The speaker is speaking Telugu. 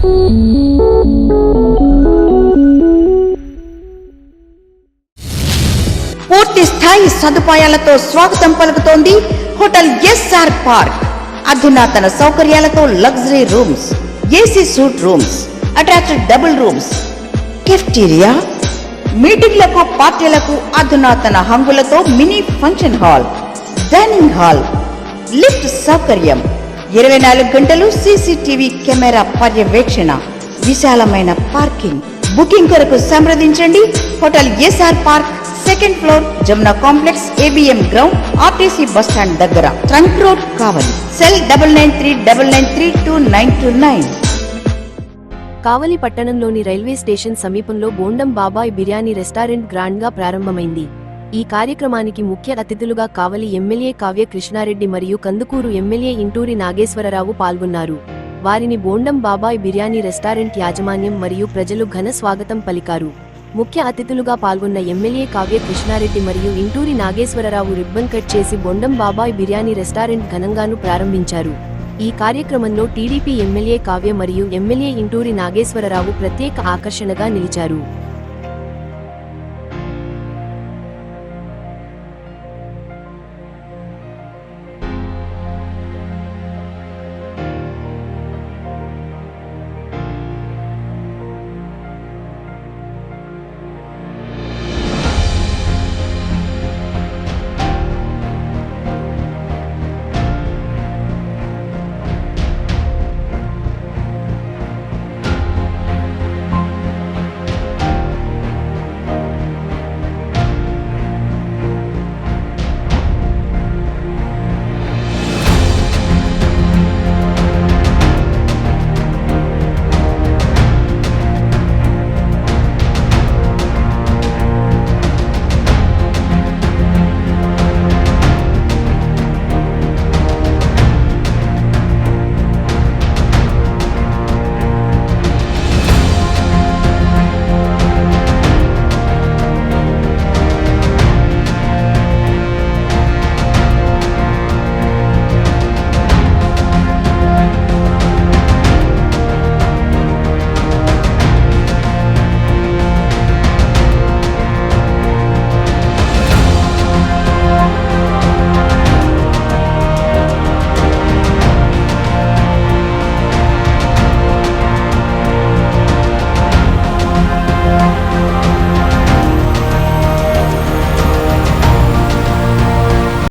పూర్తి స్థాయి సదుపాయాలతో స్వాగతం పలుకుతోంది హోటల్ ఎస్ఆర్ పార్క్. అధునాతన సౌకర్యాలతో luxury rooms AC suite rooms attached double rooms. Cafeteria? మీటింగ్లకు పార్టీలకు అధునాతన హంగులతో mini function hall dining hall. Lift సౌకర్యం. ఇరవై నాలుగు గంటలు సీసీటీవీ కెమెరా పర్యవేక్షణ. విశాలమైన పార్కింగ్. బుకింగ్ కొరకు సంప్రదించండి. Hotel SR park second floor Jamuna complex ABM ground RTC stand దగ్గర. Trunk road Kavali. Cell double nine three double nine three two nine two nine. Kavali పట్టణంలోని రైల్వే స్టేషన్ సమీపంలో బోండం బాబాయ్ బిర్యానీ రెస్టారెంట్ గ్రాండ్గా ప్రారంభమైంది. ఈ కార్యక్రమానికి ముఖ్య అతిథులుగా కావలి ఎమ్మెల్యే కావ్య కృష్ణారెడ్డి మరియు కందుకూరు ఎమ్మెల్యే ఇంటూరి నాగేశ్వరరావు పాల్గొన్నారు. వారిని బోండం బాబాయ్ బిర్యానీ రెస్టారెంట్ యాజమాన్యం మరియు ప్రజలు ఘన స్వాగతం పలికారు. ముఖ్య అతిథులుగా పాల్గొన్న ఎమ్మెల్యే కావ్య కృష్ణారెడ్డి మరియు ఇంటూరి నాగేశ్వరరావు రిబ్బన్ కట్ చేసి బొండం బాబాయ్ బిర్యానీ రెస్టారెంట్ ఘనంగాను ప్రారంభించారు. ఈ కార్యక్రమంలో టీడీపీ ఎమ్మెల్యే కావ్య మరియు ఎమ్మెల్యే ఇంటూరి నాగేశ్వరరావు ప్రత్యేక ఆకర్షణగా నిలిచారు.